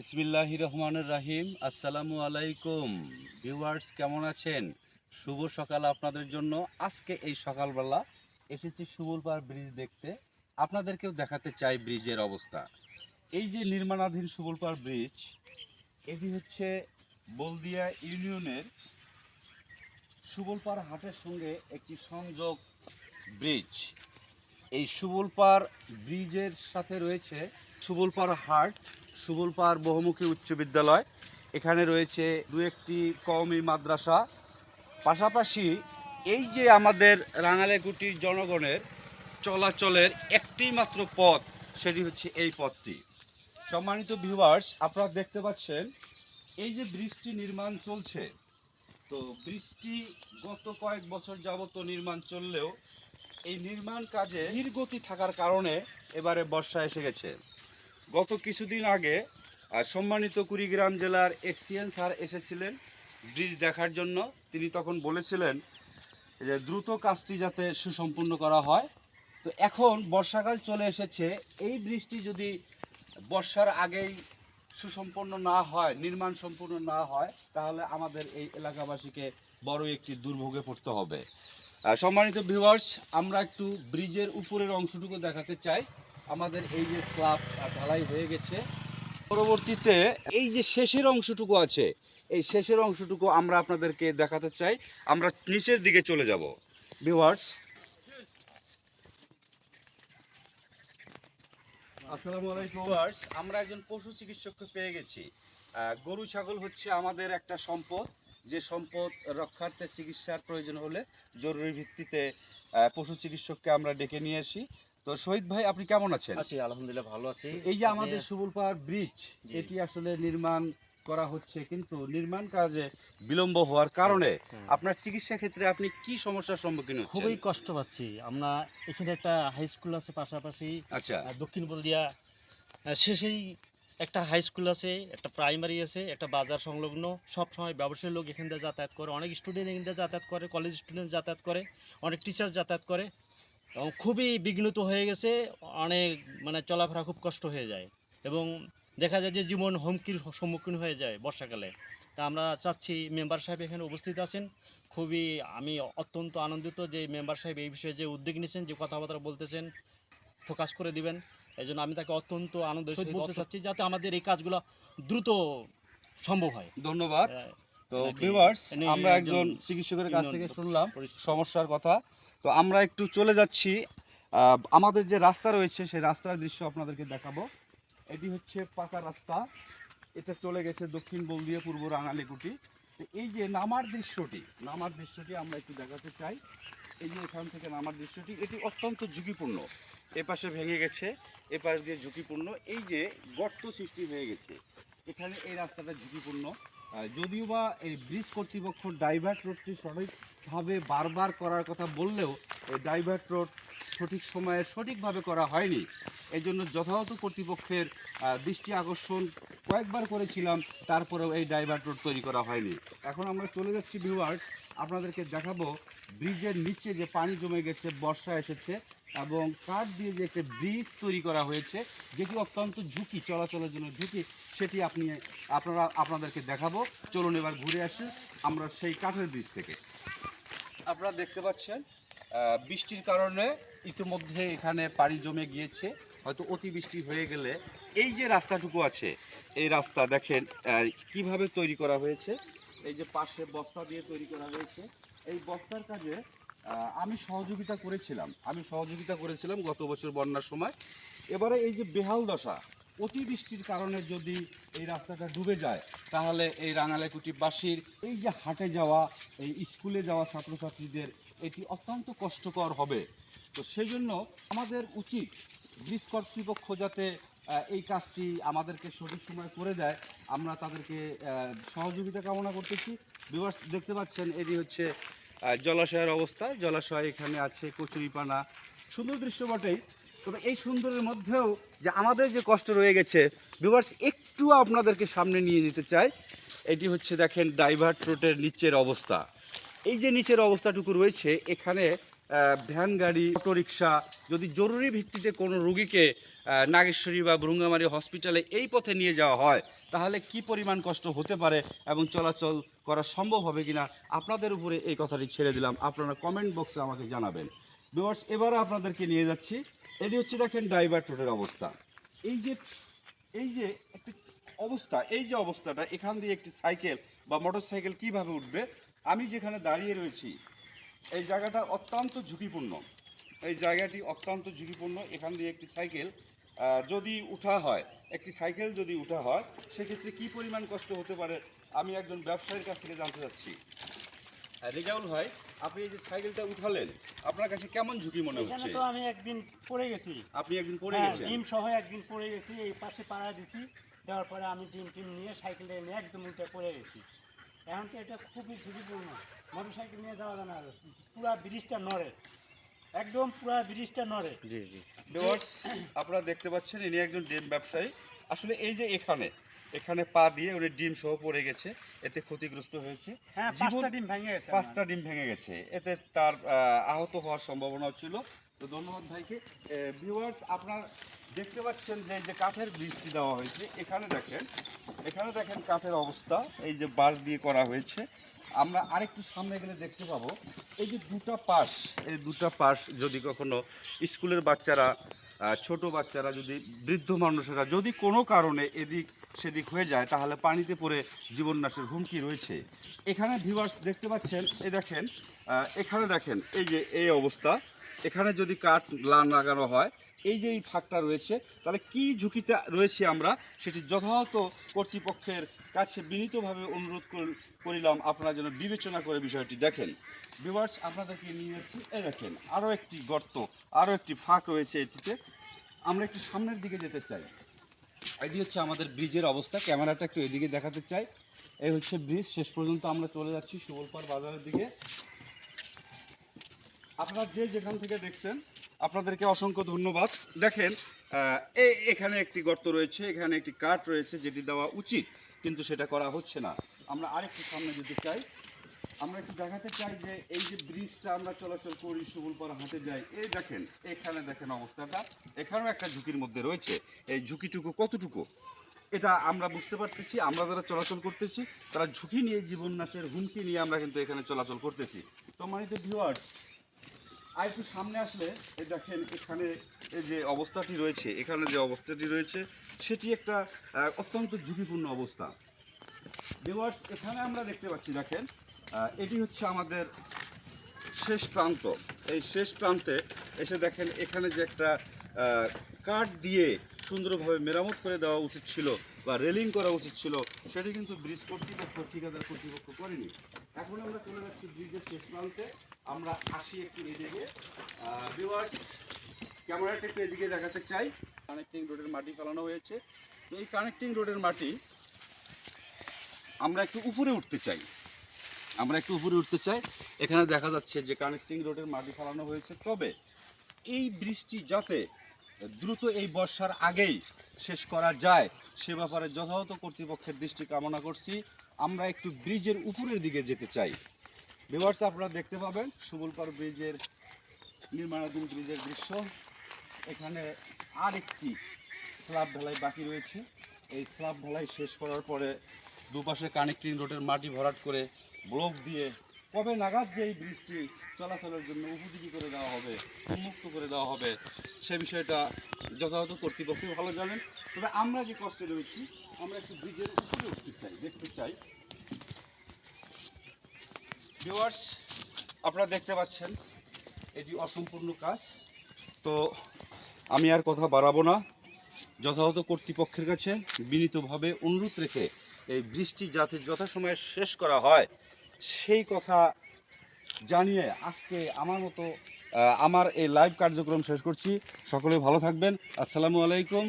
বিসমিল্লাহ রহমানুর রাহিম। আসসালামু আলাইকুম। ভিউয়ার্স, কেমন আছেন? শুভ সকাল আপনাদের জন্য। আজকে এই সকালবেলা এসেছি সুবলপাড় ব্রিজ দেখতে। আপনাদেরকেও দেখাতে চাই ব্রিজের অবস্থা। এই যে নির্মাণাধীন সুবলপাড় ব্রিজ, এটি হচ্ছে বলদিয়া ইউনিয়নের সুবলপাড় হাটের সঙ্গে একটি সংযোগ ব্রিজ। এই সুবলপাড় ব্রিজের সাথে রয়েছে সুবলপাড় হাট, সুবলপাড় বহুমুখী উচ্চ বিদ্যালয়। এখানে রয়েছে দু একটি কওমি মাদ্রাসা। পাশাপাশি এই যে আমাদের রাঙালেকুটির জনগণের চলাচলের একটি মাত্র পথ, সেটি হচ্ছে এই পথটি। সম্মানিত ভিউয়ার্স আপনারা দেখতে পাচ্ছেন, এই যে ব্রিজটি নির্মাণ চলছে। তো ব্রিজটি গত কয়েক বছর যাবত নির্মাণ চললেও এই নির্মাণ কাজে ধীর গতি থাকার কারণে এবারে বর্ষা এসে গেছে। গত কিছুদিন আগে সম্মানিত কুড়িগ্রাম জেলার এক্সিয়েন স্যার এসেছিলেন ব্রিজ দেখার জন্য। তিনি তখন বলেছিলেন যে, দ্রুত কাজটি যাতে সুসম্পন্ন করা হয়। তো এখন বর্ষাকাল চলে এসেছে। এই ব্রিজটি যদি বর্ষার আগেই সুসম্পন্ন না হয়, নির্মাণ সম্পূর্ণ না হয়, তাহলে আমাদের এই এলাকাবাসীকে বড় একটি দুর্ভোগে পড়তে হবে। সম্মানিত ভিউয়ার্স, আমরা একটু ব্রিজের উপরের অংশটুকু দেখাতে চাই। আমাদের এই যে স্ল্যাব ঢালাই হয়ে গেছে। পরবর্তীতে এই যে শেষের অংশটুকু আছে এই শেষের অংশটুকু আমরা আপনাদেরকে দেখাতে চাই। আমরা নিচের দিকে চলে যাব। ভিউয়ার্স আসসালামু আলাইকুম। ভিউয়ার্স আমরা একজন পশু চিকিৎসককে পেয়ে গেছি। গরু ছাগল হচ্ছে আমাদের একটা সম্পদ। যে সম্পদ রক্ষার্থে চিকিৎসার প্রয়োজন হলে জরুরি ভিত্তিতে পশু চিকিৎসককে আমরা ডেকে নিয়ে আসি। তো শহীদ ভাই আপনি কেমন আছেন? আছি আলহামদুলিল্লাহ ভালো আছি। এই যে আমাদের সুবলপাড় ব্রিজ এটি আসলে নির্মাণ করা হচ্ছে কিন্তু নির্মাণ কাজে বিলম্ব হওয়ার কারণে। আপনার চিকিৎসা ক্ষেত্রে আপনি কি সমস্যার সম্মুখীন হচ্ছেন? খুবই কষ্ট পাচ্ছি। আমরা এখানে একটা হাই স্কুল আছে পাশাপাশি। আচ্ছা। দক্ষিণ বলদিয়া শেষেই একটা হাই স্কুল আছে একটা প্রাইমারি আছে একটা বাজার সংলগ্ন। সব সময় ব্যবসায়ী লোক এখান দিয়ে যাতায়াত করে অনেক স্টুডেন্ট এখান দিয়ে যাতায়াত করে কলেজ স্টুডেন্ট যাতায়াত করে অনেক টিচার যাতায়াত করে। এবং খুবই বিঘ্নিত হয়ে গেছে অনেক মানে চলাফেরা খুব কষ্ট হয়ে যায় এবং দেখা যায় যে জীবন হুমকির সম্মুখীন হয়ে যায় বর্ষাকালে। তা আমরা চাচ্ছি মেম্বার সাহেব এখানে উপস্থিত আছেন। খুবই আমি অত্যন্ত আনন্দিত যে মেম্বার সাহেব এই বিষয়ে যে উদ্যোগ নিয়েছেন যে কথাবার্তা বলতেছেন ফোকাস করে দিবেন। এই জন্য আমি তাকে অত্যন্ত আনন্দ বলতে চাচ্ছি যাতে আমাদের এই কাজগুলো দ্রুত সম্ভব হয়। ধন্যবাদ। তো ভিউয়ার্স আমরা একজন চিকিৎসকের কাছ থেকে শুনলাম সমস্যার কথা। তো আমরা একটু চলে যাচ্ছি। আমাদের যে রাস্তা রয়েছে, সেই রাস্তার দৃশ্য আপনাদেরকে দেখাবো। এটি হচ্ছে পাকা রাস্তা। এটা চলে গেছে দক্ষিণ বলদিয়া পূর্ব রাঙালিকুটি। এই যে নামার দৃশ্যটি নামার দৃশ্যটি আমরা একটু দেখাতে চাই। এই যে এখান থেকে নামার দৃশ্যটি, এটি অত্যন্ত ঝুঁকিপূর্ণ। এপাশে পাশে ভেঙে গেছে এপাশ পাশ দিয়ে ঝুঁকিপূর্ণ। এই যে গর্ত সৃষ্টি হয়ে গেছে, এখানে এই রাস্তাটা ঝুঁকিপূর্ণ। যদিও বা এই ব্রিজ কর্তৃপক্ষ ডাইভার্ট রোডটি সঠিকভাবে বারবার করার কথা বললেও, এই ডাইভার্ট রোড সঠিক সময়ে সঠিকভাবে করা হয়নি। এই জন্য যথাযথ কর্তৃপক্ষের দৃষ্টি আকর্ষণ কয়েকবার করেছিলাম, তারপরেও এই ডাইভার্ট রোড তৈরি করা হয়নি। এখন আমরা চলে যাচ্ছি ভিউয়ার্স, আপনাদেরকে দেখাবো ব্রিজের নিচে যে পানি জমে গেছে, বর্ষা এসেছে এবং কাঠ দিয়ে যে একটা ব্রিজ তৈরি করা হয়েছে, যেটি অত্যন্ত ঝুঁকি, চলাচলের জন্য ঝুঁকি, সেটি আপনি, আপনারা, আপনাদেরকে দেখাবো। চলুন এবার ঘুরে আসি আমরা সেই কাঠের ব্রিজ থেকে। আপনারা দেখতে পাচ্ছেন বৃষ্টির কারণে ইতিমধ্যে এখানে পানি জমে গিয়েছে। হয়তো অতিবৃষ্টি হয়ে গেলে এই যে রাস্তাটুকু আছে, এই রাস্তা দেখেন কীভাবে তৈরি করা হয়েছে? এই যে পাশে বস্তা দিয়ে তৈরি করা হয়েছে। এই বস্তার কাজে আমি সহযোগিতা করেছিলাম। আমি সহযোগিতা করেছিলাম গত বছর বন্যার সময়। এবারে এই যে বেহাল দশা, অতিবৃষ্টির কারণে যদি এই রাস্তাটা ডুবে যায়, তাহলে এই রাঙালেকুটিবাসীর এই যে হাটে যাওয়া, এই স্কুলে যাওয়া ছাত্রছাত্রীদের এটি অত্যন্ত কষ্টকর হবে। তো সেই জন্য আমাদের উচিত ব্রিজ কর্তৃপক্ষ যাতে এই কাজটি আমাদেরকে সঠিক সময় করে দেয়। আমরা তাদেরকে সহযোগিতা কামনা করতেছি। বিভার্স দেখতে পাচ্ছেন, এটি হচ্ছে জলাশয়ের অবস্থা। জলাশয় এখানে আছে, কচুরিপানা। সুন্দর দৃশ্য বটেই। তবে এই সুন্দরের মধ্যেও যে আমাদের যে কষ্ট রয়ে গেছে ভিউয়ার্স একটু আপনাদেরকে সামনে নিয়ে যেতে চাই। এটি হচ্ছে, দেখেন, ডাইভার্ট রোডের নিচের অবস্থা। এই যে নিচের অবস্থাটুকু রয়েছে, এখানে ভ্যান গাড়ি, অটোরিকশা, যদি জরুরি ভিত্তিতে কোনো রুগীকে নাগেশ্বরী বা ভ্রুঙ্গামারি হসপিটালে এই পথে নিয়ে যাওয়া হয়, তাহলে কি পরিমাণ কষ্ট হতে পারে এবং চলাচল করা সম্ভব হবে কিনা, আপনাদের উপরে এই কথাটি ছেড়ে দিলাম। আপনারা কমেন্ট বক্সে আমাকে জানাবেন। ভিউয়ার্স, এবারে আপনাদেরকে নিয়ে যাচ্ছি। এটি হচ্ছে দেখেন ড্রাইভার রোডের অবস্থা। এই যে এই যে একটি অবস্থা, এই যে অবস্থাটা, এখান দিয়ে একটি সাইকেল বা মোটর সাইকেল কীভাবে উঠবে আমি যেখানে দাঁড়িয়ে রয়েছি এই জায়গাটা অত্যন্ত ঝুঁকিপূর্ণ। এই জায়গাটি অত্যন্ত ঝুঁকিপূর্ণ। এখান দিয়ে একটি সাইকেল যদি উঠা হয় একটি সাইকেল যদি উঠা হয় সেক্ষেত্রে কি পরিমাণ কষ্ট হতে পারে আমি একজন ব্যবসায়ীর কাছ থেকে জানতে চাচ্ছি। রেজাউল ভাই আপনি এই যে সাইকেলটা উঠালেন আপনার কাছে কেমন ঝুঁকি মনে হচ্ছে? তো আমি একদিন পড়ে গেছি। আপনি একদিন পড়ে হ্যাঁ, গেছেন? ডিম সহ একদিন পড়ে গেছি এই পাশে পাড়া দিছি দেওয়ার পরে আমি ডিম টিম নিয়ে সাইকেলে নিয়ে একদম উল্টে পড়ে গেছি। এখন তো এটা খুবই ঝুঁকিপূর্ণ। মোটর সাইকেল নিয়ে যাওয়া যায় না। পুরা ব্রিজটা নড়ে। একদম পুরা ব্রিজটা নড়ে। জি জি। ভিউয়ার্স আপনারা দেখতে পাচ্ছেন ইনি একজন ডিম ব্যবসায়ী। আসলে এই যে এখানে এখানে পা দিয়ে উনি ডিম সহ পড়ে গেছে। এতে ক্ষতিগ্রস্ত হয়েছে। হ্যাঁ জীবন- পাঁচটা ডিম ভেঙে গেছে। পাঁচটা ডিম ভেঙে গেছে। এতে তার আহত হওয়ার সম্ভাবনাও ছিল। তো ধন্যবাদ ভাইকে। ভিউয়ার্স আপনারা দেখতে পাচ্ছেন যে এই যে কাঠের ব্রিজটি দেওয়া হয়েছে, এখানে দেখেন এখানে দেখেন কাঠের অবস্থা, এই যে বাঁশ দিয়ে করা হয়েছে। আমরা আরেকটু সামনে গেলে দেখতে পাবো, এই যে দুটা পাশ, এই দুটা পাশ যদি কখনো স্কুলের বাচ্চারা ছোট বাচ্চারা যদি, বৃদ্ধ মানুষেরা যদি কোনো কারণে এদিক সেদিক হয়ে যায়, তাহলে পানিতে পড়ে জীবন নাশের হুমকি রয়েছে। এখানে ভিউয়ার্স দেখতে পাচ্ছেন, এই দেখেন এখানে দেখেন, এই যে এই অবস্থা এখানে যদি কাঠ লান লাগানো হয়, এই যে এই ফাঁকটা রয়েছে, তাহলে কি ঝুঁকিতে রয়েছে আমরা সেটি যথাযথ কর্তৃপক্ষের কাছে বিনীতভাবে অনুরোধ কর- করিলাম। আপনারা যেন বিবেচনা করে বিষয়টি দেখেন। ভিউয়ার্স আপনাদেরকে নিয়ে যাচ্ছি। এই দেখেন আরও একটি গর্ত আরও একটি ফাঁক রয়েছে এটিতে। আমরা একটু সামনের দিকে যেতে চাই। এটি হচ্ছে আমাদের ব্রিজের অবস্থা। ক্যামেরাটা একটু এদিকে দেখাতে চাই। এই হচ্ছে ব্রিজ। শেষ পর্যন্ত আমরা চলে যাচ্ছি সুবলপাড় বাজারের দিকে। আপনারা যে যেখান থেকে দেখছেন, আপনাদেরকে অসংখ্য ধন্যবাদ। দেখেন এখানে একটি গর্ত রয়েছে, এখানে একটি কাঠ রয়েছে যেটি দেওয়া উচিত, কিন্তু সেটা করা হচ্ছে না। আমরা আরেকটু সামনে যেতে চাই। আমরা একটু দেখাতে চাই যে এই যে ব্রিজটা আমরা চলাচল করি সুবলপাড়া হাঁটে যাই, এই দেখেন, এখানে দেখেন অবস্থাটা। এখানেও একটা ঝুঁকির মধ্যে রয়েছে। এই ঝুঁকিটুকু কতটুকু? এটা আমরা বুঝতে পারতেছি, আমরা যারা চলাচল করতেছি, তারা ঝুঁকি নিয়ে জীবন নাশের হুমকি নিয়ে আমরা কিন্তু এখানে চলাচল করতেছি। তো সম্মানিত ভিউয়ার্স আর একটু সামনে আসলে দেখেন এখানে যে অবস্থাটি রয়েছে, এখানে যে অবস্থাটি রয়েছে, সেটি একটা অত্যন্ত ঝুঁকিপূর্ণ অবস্থা। ভিউয়ার্স এখানে আমরা দেখতে পাচ্ছি, দেখেন এটি হচ্ছে আমাদের শেষ প্রান্ত। এই শেষ প্রান্তে এসে দেখেন, এখানে যে একটা কাঠ দিয়ে সুন্দরভাবে মেরামত করে দেওয়া উচিত ছিল বা রেলিং করা উচিত ছিল, সেটি কিন্তু ব্রিজ কর্তৃপক্ষ, ঠিকাদার কর্তৃপক্ষ করেনি। এখন আমরা চলে যাচ্ছি ব্রিজের শেষ প্রান্তে। আমরা আসি একটু এদিকে। ভিউয়ার্স ক্যামেরাটা একটু এদিকে দেখাতে চাই। কানেক্টিং রোডের মাটি ফেলানো হয়েছে। তো এই কানেক্টিং রোডের মাটি আমরা একটু উপরে উঠতে চাই। আমরা একটু উপরে উঠতে চাই। এখানে দেখা যাচ্ছে যে কানেক্টিং রোডের মাটি ফেলানো হয়েছে। তবে এই বৃষ্টি যাতে দ্রুত এই বর্ষার আগেই শেষ করা যায়। সে ব্যাপারে যথাযথ কর্তৃপক্ষের দৃষ্টি কামনা করছি। আমরা একটু ব্রিজের উপরের দিকে যেতে চাই। ভিউয়ার্স আপনারা দেখতে পাবেন সুবলপাড় ব্রিজের, নির্মাণাধীন ব্রিজের দৃশ্য। এখানে আরেকটি স্ল্যাব ঢালাই বাকি রয়েছে। এই স্ল্যাব ঢালাই শেষ করার পরে দুপাশে কানেক্টিং রোডের মাটি ভরাট করে ব্লক দিয়ে কবে নাগাদ যে এই ব্রিজটি চলাচলের জন্য উপযোগী করে দেওয়া হবে, উন্মুক্ত করে দেওয়া হবে, সে বিষয়টা যথাযথ কর্তৃপক্ষ ভালো জানেন। তবে আমরা যে কষ্টে রয়েছি, আমরা একটু ব্রিজের উপরে উঠতে চাই, দেখতে চাই। ভিউয়ার্স আপনারা দেখতে পাচ্ছেন, এটি অসম্পূর্ণ কাজ। তো আমি আর কথা বাড়াবো না। যথাযথ কর্তৃপক্ষের কাছে বিনীতভাবে অনুরোধ রেখে এই বৃষ্টি যাতে যথাসময়ে শেষ করা হয় সেই কথা জানিয়ে আজকে আমার মতো আমার এই লাইভ কার্যক্রম শেষ করছি। সকলে ভালো থাকবেন। আসসালামু আলাইকুম।